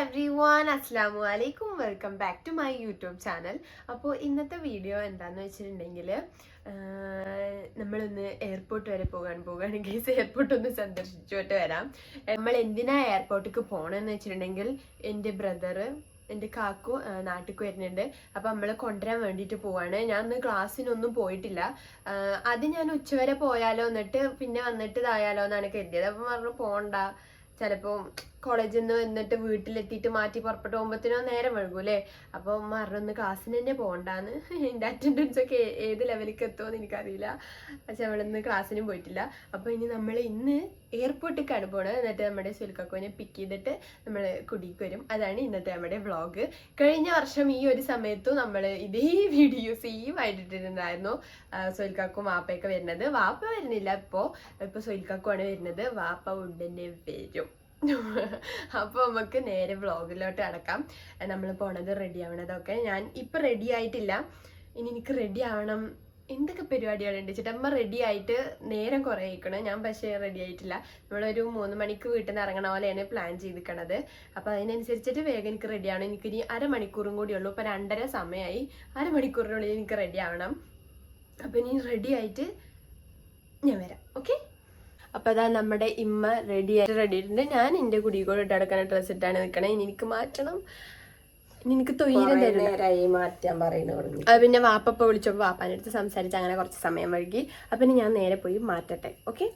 Every one അസ്സാമു അലൈക്കും welcome back to my YouTube channel അപ്പോൾ ഇന്നത്തെ വീഡിയോ എന്താണെന്ന് വെച്ചിട്ടുണ്ടെങ്കിൽ നമ്മളൊന്ന് എയർപോർട്ട് വരെ പോകാൻ പോവുകയാണ് ഗേസ് എയർപോർട്ട് ഒന്ന് സന്ദർശിച്ചിട്ട് വരാം. നമ്മൾ എന്തിനാ എയർപോർട്ടിലേക്ക് പോകണമെന്ന് വെച്ചിട്ടുണ്ടെങ്കിൽ എന്റെ ബ്രദർ എന്റെ കാക്കു നാട്ടിക്ക് വരുന്നുണ്ട്. അപ്പം നമ്മൾ കൊണ്ടുവരാൻ വേണ്ടിയിട്ട് പോവാണ്. ഞാൻ ഇന്ന് ക്ലാസ്സിനൊന്നും പോയിട്ടില്ല. അത് ഞാൻ ഉച്ചവരെ പോയാലോ എന്നിട്ട് പിന്നെ വന്നിട്ട് ഇതായാലോ എന്നാണ് കരുതിയത്. അപ്പം പറഞ്ഞു പോകണ്ട ചിലപ്പോൾ കോളേജിൽ നിന്ന് വന്നിട്ട് വീട്ടിലെത്തിയിട്ട് മാറ്റി പുറപ്പെട്ട് പോകുമ്പോഴത്തേനോ നേരം വഴുകൂലേ? അപ്പോൾ മറന്ന് ക്ലാസ്സിന് തന്നെ പോകണ്ടാന്ന്. എന്റെ അറ്റൻഡൻസ് ഒക്കെ ഏത് ലെവലിലേക്ക് എത്തുമെന്ന് എനിക്കറിയില്ല. പക്ഷെ അവളിന്ന് ക്ലാസ്സിനും പോയിട്ടില്ല. അപ്പോൾ ഇനി നമ്മൾ ഇന്ന് എയർപോർട്ടിലേക്കാണ് പോണത്. എന്നിട്ട് നമ്മുടെ സുൽക്കക്കോനെ പിക്ക് ചെയ്തിട്ട് നമ്മൾ കുടിക്ക് വരും. അതാണ് ഇന്നത്തെ നമ്മുടെ വ്ളോഗ് കഴിഞ്ഞ വർഷം ഈ ഒരു സമയത്തും നമ്മൾ ഇതേ വീഡിയോ സെയിം ആയിട്ടിട്ടുണ്ടായിരുന്നു. സൊയിൽക്കാക്കും വാപ്പയൊക്കെ വരുന്നത്. വാപ്പ വരുന്നില്ല ഇപ്പോൾ ഇപ്പോൾ സൊയിൽക്കാക്കുമാണ് വരുന്നത്. വാപ്പ ഉടനെ വരും. അപ്പോൾ നമുക്ക് നേരെ വ്ളോഗിലോട്ട് അടക്കാം. നമ്മൾ പോണത് റെഡി ആവണതൊക്കെ ഞാൻ ഇപ്പം റെഡി ആയിട്ടില്ല. ഇനി എനിക്ക് റെഡി ആവണം. എന്തൊക്കെ പരിപാടികളുണ്ട്? ചേട്ടമ്മ റെഡി ആയിട്ട് നേരം കുറേ ആയിക്കണം ഞാൻ പക്ഷേ റെഡി ആയിട്ടില്ല. നമ്മളൊരു മൂന്ന് മണിക്ക് വീട്ടിൽ നിന്ന് ഇറങ്ങണ പോലെയാണ് പ്ലാൻ ചെയ്തിരിക്കണത് അപ്പോൾ അതിനനുസരിച്ചിട്ട് വേഗം എനിക്ക് റെഡി ആവണം. എനിക്കിനി അരമണിക്കൂറും കൂടി ഉള്ളൂ. ഇപ്പോൾ രണ്ടര സമയമായി അരമണിക്കൂറിനുള്ളിൽ എനിക്ക് റെഡി ആവണം. അപ്പോൾ ഇനി റെഡി ആയിട്ട് ഞാൻ വരാം. ഓക്കെ? അപ്പോൾ അതാ നമ്മുടെ ഇമ്മ റെഡി ആയിട്ട് റെഡി ആയിട്ടുണ്ട്. ഞാൻ എന്റെ കുടിക്കോട് ഇട്ട് അടക്കുന്ന ഡ്രസ്സ് ഇട്ടാണ് നിൽക്കണേ ഇനി എനിക്ക് മാറ്റണം. ഇനി എനിക്ക് തൊയ്യം നേരായി മാറ്റാൻ പറയുന്നു അത് പിന്നെ വാപ്പ വിളിച്ചപ്പോൾ വാപ്പാന്റെ അടുത്ത് സംസാരിച്ച് അങ്ങനെ കുറച്ച് സമയം വഴുകി അപ്പം ഞാൻ നേരെ പോയി മാറ്റട്ടെ. ഓക്കെ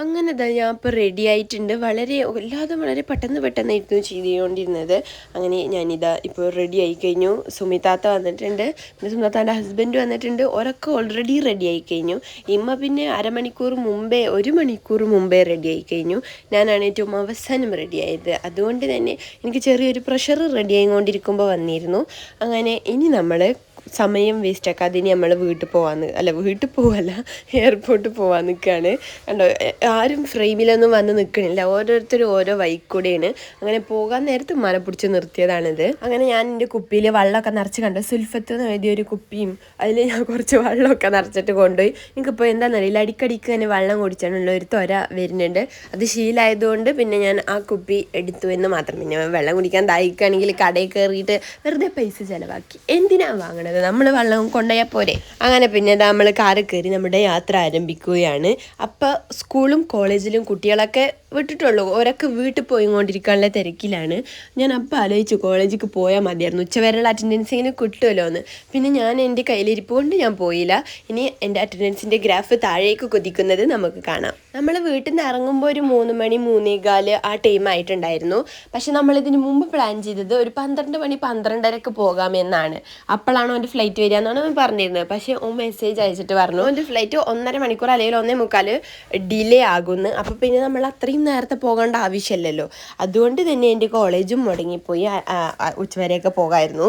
അങ്ങനെ ഇതാ ഞാൻ ഇപ്പോൾ റെഡി ആയിട്ടുണ്ട്. വളരെ എല്ലാതും വളരെ പെട്ടെന്ന് പെട്ടെന്നായിരുന്നു ചെയ്തുകൊണ്ടിരുന്നത്. അങ്ങനെ ഞാനിതാ ഇപ്പോൾ റെഡി ആയി കഴിഞ്ഞു. സുമിതാത്ത വന്നിട്ടുണ്ട്. പിന്നെ സുമിതാത്താന്റെ ഹസ്ബൻഡ് വന്നിട്ടുണ്ട്. ഒരൊക്കെ ഓൾറെഡി റെഡി ആയി കഴിഞ്ഞു. ഇമ്മ പിന്നെ അരമണിക്കൂർ മുമ്പേ ഒരു മണിക്കൂർ മുമ്പേ റെഡി ആയി കഴിഞ്ഞു. ഞാനാണ് ഏറ്റവും അവസാനം റെഡി ആയത്. അതുകൊണ്ട് തന്നെ എനിക്ക് ചെറിയൊരു പ്രഷർ റെഡി ആയിക്കൊണ്ടിരിക്കുമ്പോൾ വന്നിരുന്നു. അങ്ങനെ ഇനി നമ്മൾ സമയം വേസ്റ്റ് ആക്കാതെ ഇനി നമ്മൾ വീട്ടിൽ പോവാന്ന് അല്ല വീട്ടിൽ പോവല്ല എയർപോർട്ടിൽ പോവാൻ നിൽക്കുകയാണ് കണ്ടോ ആരും ഫ്രെയിമിലൊന്നും വന്ന് നിൽക്കണില്ല ഓരോരുത്തരും ഓരോ വൈക്കൂടെയാണ് അങ്ങനെ പോകാൻ നേരത്ത് മന പിടിച്ച് നിർത്തിയതാണിത്. അങ്ങനെ ഞാൻ എന്റെ കുപ്പിയിൽ വെള്ളമൊക്കെ നിറച്ച് കണ്ടു. സുൽഫത്ത് എന്ന് എഴുതിയ ഒരു കുപ്പിയും അതിൽ ഞാൻ കുറച്ച് വെള്ളമൊക്കെ നിറച്ചിട്ട് കൊണ്ടുപോയി. എനിക്കിപ്പോൾ എന്താണെന്നറിയില്ല അടിക്കടിക്ക് തന്നെ വെള്ളം കുടിച്ചാണുള്ള ഒരു തൊര വരുന്നുണ്ട്. അത് ശീലമായതുകൊണ്ട് പിന്നെ ഞാൻ ആ കുപ്പി എടുത്തു എന്ന് മാത്രം. പിന്നെ വെള്ളം കുടിക്കാൻ ദാഹിക്കുകയാണെങ്കിൽ കടയിൽ കയറിയിട്ട് വെറുതെ പൈസ ചിലവാക്കി. എന്തിനാണ് വാങ്ങണത്? നമ്മൾ വെള്ളം കൊണ്ടുപോയാൽ പോരെ. അങ്ങനെ പിന്നെ നമ്മൾ കാറിൽ കയറി നമ്മുടെ യാത്ര ആരംഭിക്കുകയാണ്. അപ്പോൾ സ്കൂളും കോളേജിലും കുട്ടികളൊക്കെ വിട്ടിട്ടുള്ളൂ. ഓരൊക്കെ വീട്ടിൽ പോയി കൊണ്ടിരിക്കാനുള്ള തിരക്കിലാണ്. ഞാൻ അപ്പം ആലോചിച്ചു കോളേജിക്ക് പോയാൽ മതിയായിരുന്നു. ഉച്ചവരെയുള്ള അറ്റൻഡൻസിന് കിട്ടുമല്ലോ എന്ന് പിന്നെ ഞാൻ എന്റെ കയ്യിലിരിപ്പ് കൊണ്ട് ഞാൻ പോയില്ല. ഇനി എന്റെ അറ്റൻഡൻസിന്റെ ഗ്രാഫ് താഴേക്ക് കൊതിക്കുന്നത് നമുക്ക് കാണാം. നമ്മൾ വീട്ടിൽ നിന്ന് ഇറങ്ങുമ്പോൾ ഒരു മൂന്ന് മണി മൂന്നേകാൽ ആ ടൈം ആയിട്ടുണ്ടായിരുന്നു. പക്ഷെ നമ്മളിതിന് മുമ്പ് പ്ലാൻ ചെയ്തത് ഒരു പന്ത്രണ്ട് മണി പന്ത്രണ്ടരക്ക് പോകാമെന്നാണ് അപ്പോഴാണ് അവന്റെ ഫ്ലൈറ്റ് വരിക എന്നാണ് അവൻ പറഞ്ഞിരുന്നത്. പക്ഷേ ഓ മെസ്സേജ് അയച്ചിട്ട് പറഞ്ഞു അവന്റെ ഫ്ലൈറ്റ് ഒന്നര മണിക്കൂർ അല്ലെങ്കിൽ ഒന്നേ മുക്കാൽ ഡിലേ ആകുമെന്ന് അപ്പോൾ പിന്നെ നമ്മൾ അത്രയും നേരത്തെ പോകേണ്ട ആവശ്യമില്ലല്ലോ. അതുകൊണ്ട് തന്നെ എന്റെ കോളേജും മുടങ്ങിപ്പോയി. ഉച്ചവരെയൊക്കെ പോകായിരുന്നു.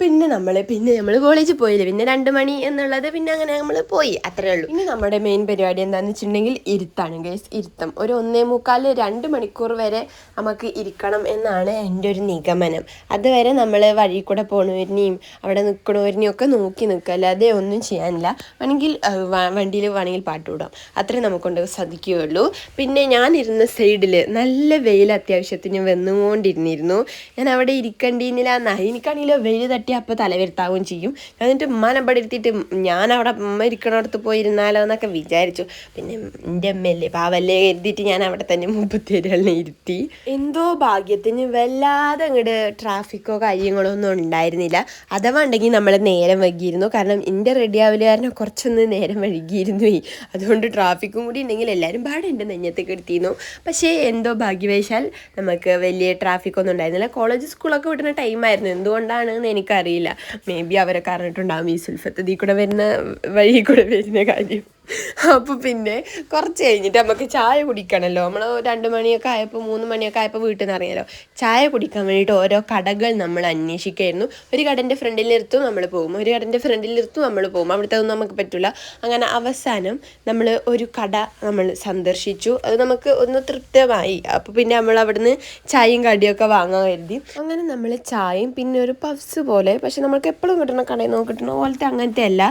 പിന്നെ നമ്മൾ പിന്നെ നമ്മൾ കോളേജിൽ പോയില്ല? പിന്നെ രണ്ട് മണി എന്നുള്ളത് പിന്നെ അങ്ങനെ നമ്മൾ പോയി. അത്രേ ഉള്ളൂ. പിന്നെ നമ്മുടെ മെയിൻ പരിപാടി എന്താണെന്ന് വെച്ചിട്ടുണ്ടെങ്കിൽ ഇരുത്താണ് ഗൈസ് ഇരുത്തം. ഒരു ഒന്നേ മുക്കാൽ രണ്ട് മണിക്കൂർ വരെ നമുക്ക് ഇരിക്കണം എന്നാണ് എന്റെ ഒരു നിഗമനം. അതുവരെ നമ്മൾ വഴി കൂടെ പോണവരിനെയും അവിടെ നിൽക്കണവരിനെയും ഒക്കെ നോക്കി നിൽക്കുക. അല്ലാതെ ഒന്നും ചെയ്യാനില്ല. വേണമെങ്കിൽ വണ്ടിയിൽ വേണമെങ്കിൽ പാട്ട് വിടാം അത്രേ നമുക്കൊണ്ട് സാധിക്കുകയുള്ളൂ. പിന്നെ ഞാൻ ഇരുന്ന സൈഡിൽ നല്ല വെയിൽ അത്യാവശ്യത്തിന് വന്നുകൊണ്ടിരുന്നിരുന്നു. ഞാൻ അവിടെ ഇരിക്കേണ്ടിയിരുന്നില്ല. എനിക്കാണെങ്കിലും വെയിൽ തട്ടി അപ്പോൾ തലവരുത്താവുകയും ചെയ്യും. എന്നിട്ട് ഉമ്മാനെ അവിടെ ഞാൻ അവിടെ ഉമ്മ ഇരിക്കണടത്ത് പോയിരുന്നാലോ എന്നൊക്കെ വിചാരിച്ചു. പിന്നെ എന്റെ അമ്മയല്ലേ പാവല്ലേ കരുതിയിട്ട് ഞാൻ അവിടെ തന്നെ മുപ്പത്തേഴിനെ ഇരുത്തി. എന്തോ ഭാഗ്യത്തിന് വല്ലാതെ അങ്ങോട്ട് ട്രാഫിക്കോ കാര്യങ്ങളോ ഒന്നും ഉണ്ടായിരുന്നില്ല. അഥവാ ഉണ്ടെങ്കിൽ നമ്മൾ നേരം വൈകിയിരുന്നു. കാരണം എന്റെ റെഡി ആവില്ല കാരണം കുറച്ചൊന്ന് നേരം വൈകിയിരുന്നു അതുകൊണ്ട് ട്രാഫിക്കും കൂടി ഉണ്ടെങ്കിൽ എല്ലാവരും പാടെ എന്റെ നെഞ്ഞത്തേക്ക് എടുത്തിരുന്നു. പക്ഷേ എന്തോ ഭാഗ്യവശാൽ നമുക്ക് വലിയ ട്രാഫിക്കൊന്നും ഉണ്ടായിരുന്നില്ല. കോളേജ് സ്കൂളൊക്കെ വിടുന്ന ടൈമായിരുന്നു എന്തുകൊണ്ടാണ് എന്തുകൊണ്ടാണെന്ന് എനിക്കറിയില്ല. മേ ബി അവരൊക്കെ അറിഞ്ഞിട്ടുണ്ടാവും ഈ സുൽഫത്ത് ഇതിൽ കൂടെ വരുന്ന വഴി കൂടെ വരുന്ന കാര്യം. അപ്പോൾ പിന്നെ കുറച്ച് കഴിഞ്ഞിട്ട് നമുക്ക് ചായ കുടിക്കണമല്ലോ നമ്മൾ രണ്ട് മണിയൊക്കെ ആയപ്പോൾ മൂന്ന് മണിയൊക്കെ ആയപ്പോൾ വീട്ടിൽ നിന്ന് ഇറങ്ങിയല്ലോ. ചായ കുടിക്കാൻ വേണ്ടിയിട്ട് ഓരോ കടകൾ നമ്മൾ അന്വേഷിക്കായിരുന്നു. ഒരു കടന്റെ ഫ്രണ്ടിൽ നിർത്തും നമ്മൾ പോകും. ഒരു കടന്റെ ഫ്രണ്ടിൽ നിർത്തും നമ്മൾ പോകും. അവിടുത്തെ ഒന്നും നമുക്ക് പറ്റില്ല അങ്ങനെ അവസാനം നമ്മൾ ഒരു കട നമ്മൾ സന്ദർശിച്ചു. അത് നമുക്ക് ഒന്ന് തൃപ്തമായി. അപ്പോൾ പിന്നെ നമ്മൾ അവിടുന്ന് ചായയും കടിയൊക്കെ വാങ്ങാൻ കരുതി. അങ്ങനെ നമ്മൾ ചായയും പിന്നെ ഒരു പഫ്സ് പോലെ പക്ഷെ നമുക്ക് എപ്പോഴും കിട്ടണ കടയിൽ നിന്ന് കിട്ടണ പോലത്തെ അങ്ങനത്തെ അല്ല.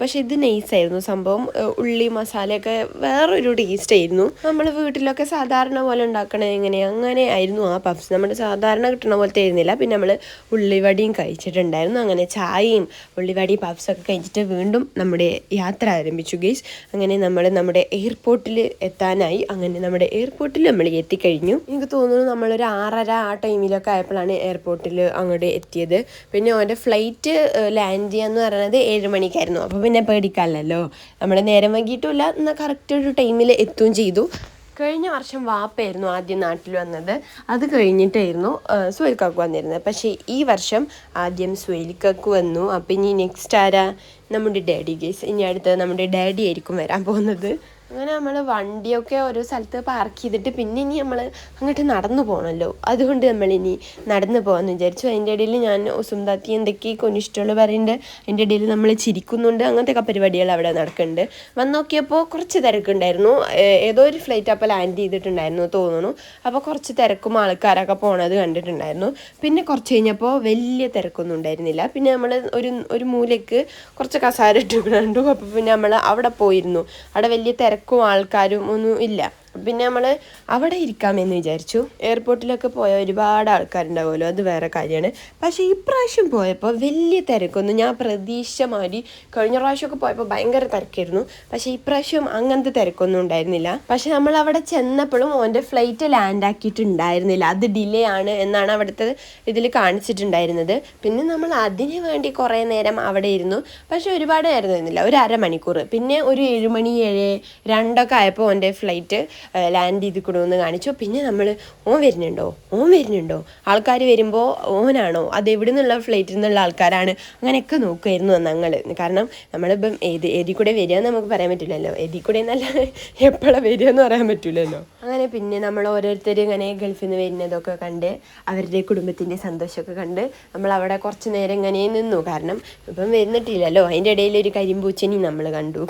പക്ഷെ ഇത് നൈസായിരുന്നു സംഭവം ഉള്ളി മസാലയൊക്കെ വേറൊരു ടേസ്റ്റ് ആയിരുന്നു. നമ്മൾ വീട്ടിലൊക്കെ സാധാരണ പോലെ ഉണ്ടാക്കണേ എങ്ങനെ അങ്ങനെ ആയിരുന്നു ആ പഫ്സ് നമ്മുടെ സാധാരണ കിട്ടണ പോലത്തെ ആയിരുന്നില്ല. പിന്നെ നമ്മൾ ഉള്ളിവടിയും കഴിച്ചിട്ടുണ്ടായിരുന്നു. അങ്ങനെ ചായയും ഉള്ളിവടി പഫ്സൊക്കെ കഴിച്ചിട്ട് വീണ്ടും നമ്മുടെ യാത്ര ആരംഭിച്ചു ഗേസ് അങ്ങനെ നമ്മൾ നമ്മുടെ എയർപോർട്ടിൽ എത്താനായി. അങ്ങനെ നമ്മുടെ എയർപോർട്ടിൽ നമ്മൾ എത്തിക്കഴിഞ്ഞു. എനിക്ക് തോന്നുന്നു നമ്മളൊരു ആറര ആ ടൈമിലൊക്കെ ആയപ്പോഴാണ് എയർപോർട്ടിൽ അങ്ങോട്ട് എത്തിയത്. പിന്നെ അവന്റെ ഫ്ലൈറ്റ് ലാൻഡ് ചെയ്യാന്ന് പറയുന്നത് ഏഴ് മണിക്കായിരുന്നു. അപ്പോൾ പിന്നെ പേടിക്കാമല്ലോ നമ്മൾ നേരം വൈകിട്ടുമില്ല എന്നാൽ കറക്റ്റ് ഒരു ടൈമിൽ എത്തുകയും ചെയ്തു. കഴിഞ്ഞ വർഷം വാപ്പയായിരുന്നു ആദ്യം നാട്ടിൽ വന്നത്. അത് കഴിഞ്ഞിട്ടായിരുന്നു സുവൽക്കാക്ക് വന്നിരുന്നത്. പക്ഷേ ഈ വർഷം ആദ്യം സുവൽക്കാക്ക് വന്നു. അപ്പം ഇനി നെക്സ്റ്റ് ആരാ? നമ്മുടെ ഡാഡി ഗേസ് ഇനി അടുത്തത് നമ്മുടെ ഡാഡി ആയിരിക്കും വരാൻ പോകുന്നത്. അങ്ങനെ നമ്മൾ വണ്ടിയൊക്കെ ഓരോ സ്ഥലത്ത് പാർക്ക് ചെയ്തിട്ട് പിന്നെ ഇനി നമ്മൾ അങ്ങോട്ട് നടന്നു പോകണമല്ലോ അതുകൊണ്ട് നമ്മൾ ഇനി നടന്നു പോകാമെന്ന് വിചാരിച്ചു. അതിന്റെ ഇടയിൽ ഞാൻ സുന്ദാത്തി എന്തൊക്കെ കൊനിഷ്ടമുള്ള പറയുന്നുണ്ട്? അതിന്റെ ഇടയിൽ നമ്മൾ ചിരിക്കുന്നുണ്ട്. അങ്ങനത്തെ ഒക്കെ പരിപാടികൾ അവിടെ നടക്കുന്നുണ്ട്. വന്ന് നോക്കിയപ്പോൾ കുറച്ച് തിരക്കുണ്ടായിരുന്നു. ഏതോ ഒരു ഫ്ലൈറ്റ് അപ്പോൾ ലാൻഡ് ചെയ്തിട്ടുണ്ടായിരുന്നു തോന്നുന്നു. അപ്പോൾ കുറച്ച് തിരക്കും ആൾക്കാരൊക്കെ പോണത് കണ്ടിട്ടുണ്ടായിരുന്നു. പിന്നെ കുറച്ച് കഴിഞ്ഞപ്പോൾ വലിയ തിരക്കൊന്നും ഉണ്ടായിരുന്നില്ല. പിന്നെ നമ്മൾ ഒരു ഒരു മൂലയ്ക്ക് കുറച്ച് കസാര ഇട്ടിട്ടുണ്ടു അപ്പോൾ പിന്നെ നമ്മൾ അവിടെ പോയിരുന്നു. അവിടെ വലിയ തിരക്കും ആൾക്കാരും ഒന്നും ഇല്ല. പിന്നെ നമ്മൾ അവിടെ ഇരിക്കാമെന്ന് വിചാരിച്ചു. എയർപോർട്ടിലൊക്കെ പോയ ഒരുപാട് ആൾക്കാരുണ്ടാവുമല്ലോ അത് വേറെ കാര്യമാണ്. പക്ഷേ ഇപ്രാവശ്യം പോയപ്പോൾ വലിയ തിരക്കൊന്നും ഞാൻ പ്രതീക്ഷ മാതിരി കഴിഞ്ഞ പ്രാവശ്യമൊക്കെ പോയപ്പോൾ ഭയങ്കര തിരക്കായിരുന്നു. പക്ഷേ ഇപ്രാവശ്യം അങ്ങനത്തെ തിരക്കൊന്നും ഉണ്ടായിരുന്നില്ല. പക്ഷെ നമ്മൾ അവിടെ ചെന്നപ്പോഴും ഓന്റെ ഫ്ലൈറ്റ് ലാൻഡ് ആക്കിയിട്ടുണ്ടായിരുന്നില്ല. അത് ഡിലേ ആണ് എന്നാണ് അവിടുത്തെ ഇതിൽ കാണിച്ചിട്ടുണ്ടായിരുന്നത്. പിന്നെ നമ്മൾ അതിനു വേണ്ടി കുറേ നേരം അവിടെ ഇരുന്നു. പക്ഷെ ഒരുപാട് നേരം ഇരുന്നില്ല ഒരു അരമണിക്കൂർ പിന്നെ ഒരു ഏഴുമണി ഏഴ് രണ്ടൊക്കെ ആയപ്പോൾ ഓന്റെ ഫ്ലൈറ്റ് ലാൻഡ് ചെയ്ത് കൊടുമെന്ന് കാണിച്ചു. പിന്നെ നമ്മൾ ഓൻ വരുന്നുണ്ടോ? ഓൻ വരുന്നുണ്ടോ? ആൾക്കാർ വരുമ്പോൾ ഓനാണോ? അത് എവിടെ നിന്നുള്ള ഫ്ലൈറ്റിൽ നിന്നുള്ള ആൾക്കാരാണ്. അങ്ങനെയൊക്കെ നോക്കുമായിരുന്നു ഞങ്ങൾ കാരണം നമ്മളിപ്പം ഏത് ഏതി കൂടെ വരിക എന്ന് നമുക്ക് പറയാൻ പറ്റില്ലല്ലോ. ഏതി കൂടെ നല്ല എപ്പോഴാണ് വരിക എന്ന് പറയാൻ പറ്റില്ലല്ലോ. അങ്ങനെ പിന്നെ നമ്മൾ ഓരോരുത്തർ ഇങ്ങനെ ഗൾഫിൽ നിന്ന് വരുന്നതൊക്കെ കണ്ട് അവരുടെ കുടുംബത്തിന്റെ സന്തോഷമൊക്കെ കണ്ട് നമ്മൾ അവിടെ കുറച്ച് നേരം ഇങ്ങനെ നിന്നു. കാരണം ഇപ്പം വരുന്നിട്ടില്ലല്ലോ. അതിന്റെ ഇടയിൽ ഒരു കരിമ്പൂച്ചനി നമ്മൾ കണ്ടു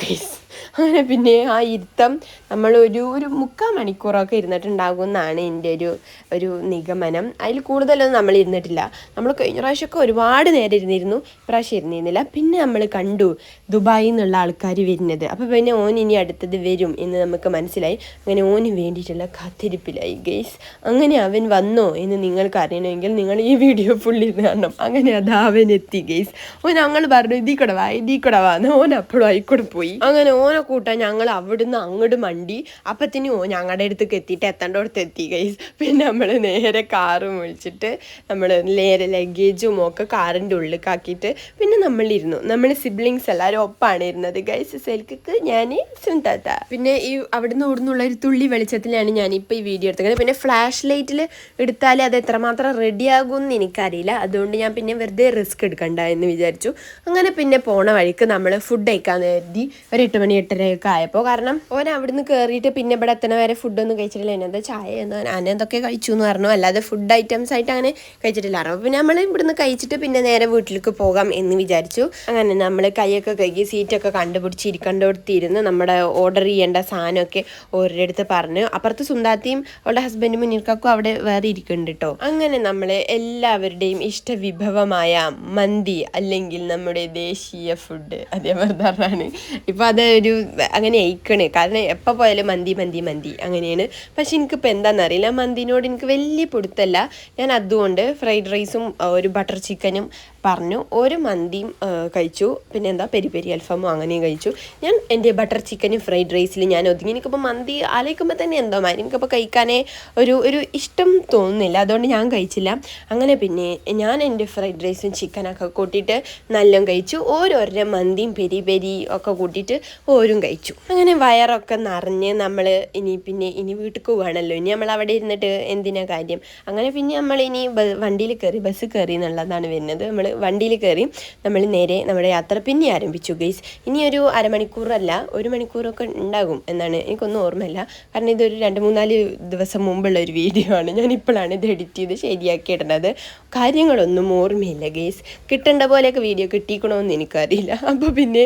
അങ്ങനെ പിന്നെ ആ ഇരുത്തം നമ്മൾ ഒരു ഒരു മുക്കാൽ മണിക്കൂറൊക്കെ ഇരുന്നിട്ടുണ്ടാകും എന്നാണ് എന്റെ ഒരു ഒരു നിഗമനം. അതിൽ കൂടുതലൊന്നും നമ്മൾ ഇരുന്നിട്ടില്ല. നമ്മൾ കഴിഞ്ഞ പ്രാവശ്യമൊക്കെ ഒരുപാട് നേരം ഇരുന്നിരുന്നു ഇപ്രാവശ്യം ഇരുന്നിരുന്നില്ല. പിന്നെ നമ്മൾ കണ്ടു ദുബായിൽ നിന്നുള്ള ആൾക്കാർ വരുന്നത്. അപ്പോൾ പിന്നെ ഓൻ ഇനി അടുത്തത് വരും എന്ന് നമുക്ക് മനസ്സിലായി. അങ്ങനെ ഓന് വേണ്ടിയിട്ടുള്ള കാത്തിരിപ്പിലായി ഗെയ്സ് അങ്ങനെ അവൻ വന്നോ എന്ന് നിങ്ങൾക്ക് അറിയണമെങ്കിൽ നിങ്ങൾ ഈ വീഡിയോ ഇരുന്ന് കാണണം. അങ്ങനെ അത് അവൻ എത്തി ഗെയ്സ് ഓൻ ഞങ്ങൾ പറഞ്ഞു ഇതീ കൂടെ വാ ഇതീ കൂടെ വാ എന്ന് ഓൻ അപ്പോഴും ആയിക്കൂടെ പോയി. അങ്ങനെ ഓനെ കൂട്ടാൻ ഞങ്ങൾ അവിടുന്ന് അങ്ങോട്ട് മണ്ടി. അപ്പത്തിന് ഓ ഞങ്ങളുടെ അടുത്തേക്ക് എത്തിയിട്ട് എത്തേണ്ടടുത്ത് എത്തി ഗൈസ് പിന്നെ നമ്മൾ നേരെ കാറ് വിളിച്ചിട്ട് നമ്മൾ നേരെ ലഗേജും ഒക്കെ കാറിന്റെ ഉള്ളിലേക്കാക്കിയിട്ട് പിന്നെ നമ്മളിരുന്നു. നമ്മൾ സിബ്ലിങ്സ് എല്ലാവരും ഒപ്പാണ് ഇരുന്നത് ഗൈസ് സെൽക്ക് ഞാൻ സുന്ദാത്ത പിന്നെ ഈ അവിടുന്ന് ഇവിടുന്നുള്ള ഒരു തുള്ളി വെളിച്ചത്തിലാണ് ഞാനിപ്പോൾ ഈ വീഡിയോ എടുത്തത്. പിന്നെ ഫ്ലാഷ് ലൈറ്റിൽ എടുത്താൽ അത് എത്രമാത്രം റെഡിയാകും എന്ന് എനിക്കറിയില്ല. അതുകൊണ്ട് ഞാൻ പിന്നെ വെറുതെ റിസ്ക് എടുക്കണ്ട എന്ന് വിചാരിച്ചു. അങ്ങനെ പിന്നെ പോണ വഴിക്ക് നമ്മൾ ഫുഡ് കഴിക്കാൻ കരുതി ഒരു എട്ട് മണി എട്ടരയൊക്കെ ആയപ്പോൾ കാരണം ഓൻ അവിടുന്ന് കയറിയിട്ട് പിന്നെ ഇവിടെ എത്തണ വരെ ഫുഡൊന്നും കഴിച്ചിട്ടില്ല. എന്നത് ചായ എന്ന് ഞാൻ കഴിച്ചു എന്ന് പറഞ്ഞു. അല്ലാതെ ഫുഡ് ഐറ്റംസ് ആയിട്ട് അങ്ങനെ കഴിച്ചിട്ടില്ല. അപ്പോൾ പിന്നെ നമ്മൾ ഇവിടുന്ന് കഴിച്ചിട്ട് പിന്നെ നേരെ വീട്ടിലേക്ക് പോകാം എന്ന് വിചാരിച്ചു. അങ്ങനെ നമ്മൾ കൈയൊക്കെ കഴുകി സീറ്റൊക്കെ കണ്ടുപിടിച്ച് ഇരിക്കണ്ടോടത്തിരുന്ന് നമ്മുടെ ഓർഡർ ചെയ്യേണ്ട സാധനമൊക്കെ ഓരോരുടെ അടുത്ത് പറഞ്ഞു. അപ്പുറത്ത് സുന്ദാത്തിയും അവളുടെ ഹസ്ബൻഡും മുന്നിൽക്കാക്കും അവിടെ വേറെ ഇരിക്കുന്നുണ്ട് കേട്ടോ അങ്ങനെ നമ്മൾ എല്ലാവരുടെയും ഇഷ്ട വിഭവമായ മന്തി അല്ലെങ്കിൽ നമ്മുടെ ദേശീയ ഫുഡ് അതേപോലെ പറഞ്ഞാണ്. ഇപ്പം അത് ഒരു അങ്ങനെ അയക്കണ് കാരണം എപ്പോൾ പോയാലും മന്തി മന്തി മന്തി. അങ്ങനെയാണ്. പക്ഷെ എനിക്കിപ്പോൾ എന്താണെന്നറിയില്ല മന്തിനോട് എനിക്ക് വലിയ പിടുത്തല്ല ഞാൻ അതുകൊണ്ട് ഫ്രൈഡ് റൈസും ഒരു ബട്ടർ ചിക്കനും പറഞ്ഞു ഒരു മന്തിയും കഴിച്ചു. പിന്നെ എന്താ പെരി പെരി അൽഫാമും അങ്ങനെയും കഴിച്ചു. ഞാൻ എന്റെ ബട്ടർ ചിക്കനും ഫ്രൈഡ് റൈസിൽ ഞാൻ ഒതുങ്ങി. എനിക്കിപ്പോൾ മന്തി ആലോചിക്കുമ്പോൾ തന്നെ എന്തോ മാതിരി. എനിക്കിപ്പോൾ കഴിക്കാനേ ഒരു ഒരു ഇഷ്ടം തോന്നുന്നില്ല. അതുകൊണ്ട് ഞാൻ കഴിച്ചില്ല. അങ്ങനെ പിന്നെ ഞാൻ എന്റെ ഫ്രൈഡ് റൈസും ചിക്കനൊക്കെ കൂട്ടിയിട്ട് നല്ലം കഴിച്ചു. ഓരോരുടെ മന്തിയും പെരി പെരി ഒക്കെ കൂട്ടിയിട്ട് ഓരും കഴിച്ചു. അങ്ങനെ വയറൊക്കെ നിറഞ്ഞ് നമ്മൾ ഇനി പിന്നെ ഇനി വീട്ടിൽ പോവുകയാണല്ലോ ഇനി നമ്മൾ അവിടെ ഇരുന്നിട്ട് എന്തിനാ കാര്യം? അങ്ങനെ പിന്നെ നമ്മൾ ഇനി വണ്ടിയിൽ കയറി ബസ് കയറി എന്നുള്ളതാണ് വരുന്നത്. നമ്മൾ വണ്ടിയിൽ കയറി നമ്മൾ നേരെ നമ്മുടെ യാത്ര പിന്നെ ആരംഭിച്ചു ഗൈസ് ഇനി ഒരു അരമണിക്കൂറല്ല ഒരു മണിക്കൂറൊക്കെ ഉണ്ടാകും എന്നാണ് എനിക്കൊന്നും ഓർമ്മയില്ല. കാരണം ഇതൊരു രണ്ട് മൂന്നാൽ ദിവസം മുമ്പുള്ള ഒരു വീഡിയോ ആണ്. ഞാൻ ഇപ്പോഴാണ് ഇത് എഡിറ്റ് ചെയ്ത് ശരിയാക്കിയിടുന്നത് കാര്യങ്ങളൊന്നും ഓർമ്മയില്ല ഗൈസ് കിട്ടേണ്ട പോലെയൊക്കെ വീഡിയോ കിട്ടിക്കണമെന്ന് എനിക്കറിയില്ല. അപ്പോൾ പിന്നെ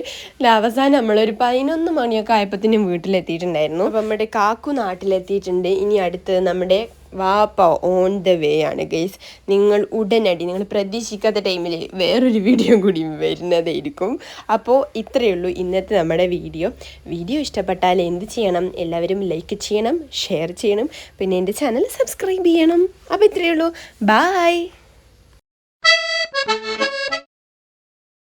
അവസാനം നമ്മളൊരു പതിനൊന്ന് മണിയൊക്കെ ആയപ്പോഴത്തേനും വീട്ടിലെത്തിയിട്ടുണ്ടായിരുന്നു. അപ്പോൾ നമ്മുടെ കാക്കു നാട്ടിലെത്തിയിട്ടുണ്ട്. ഇനി അടുത്ത് നമ്മുടെ വാപ്പ ഓൺ ദ വേ ആണ് ഗൈസ്. നിങ്ങൾ ഉടനടി നിങ്ങൾ പ്രതീക്ഷിക്കാത്ത ടൈമിൽ വേറൊരു വീഡിയോ കൂടി വരുന്നതായിരിക്കും. അപ്പോൾ ഇത്രയേ ഉള്ളൂ ഇന്നത്തെ നമ്മുടെ വീഡിയോ. വീഡിയോ ഇഷ്ടപ്പെട്ടാൽ എന്ത് ചെയ്യണം? എല്ലാവരും ലൈക്ക് ചെയ്യണം ഷെയർ ചെയ്യണം പിന്നെ എന്റെ ചാനൽ സബ്സ്ക്രൈബ് ചെയ്യണം. അപ്പോൾ ഇത്രയേ ഉള്ളൂ. ബായ്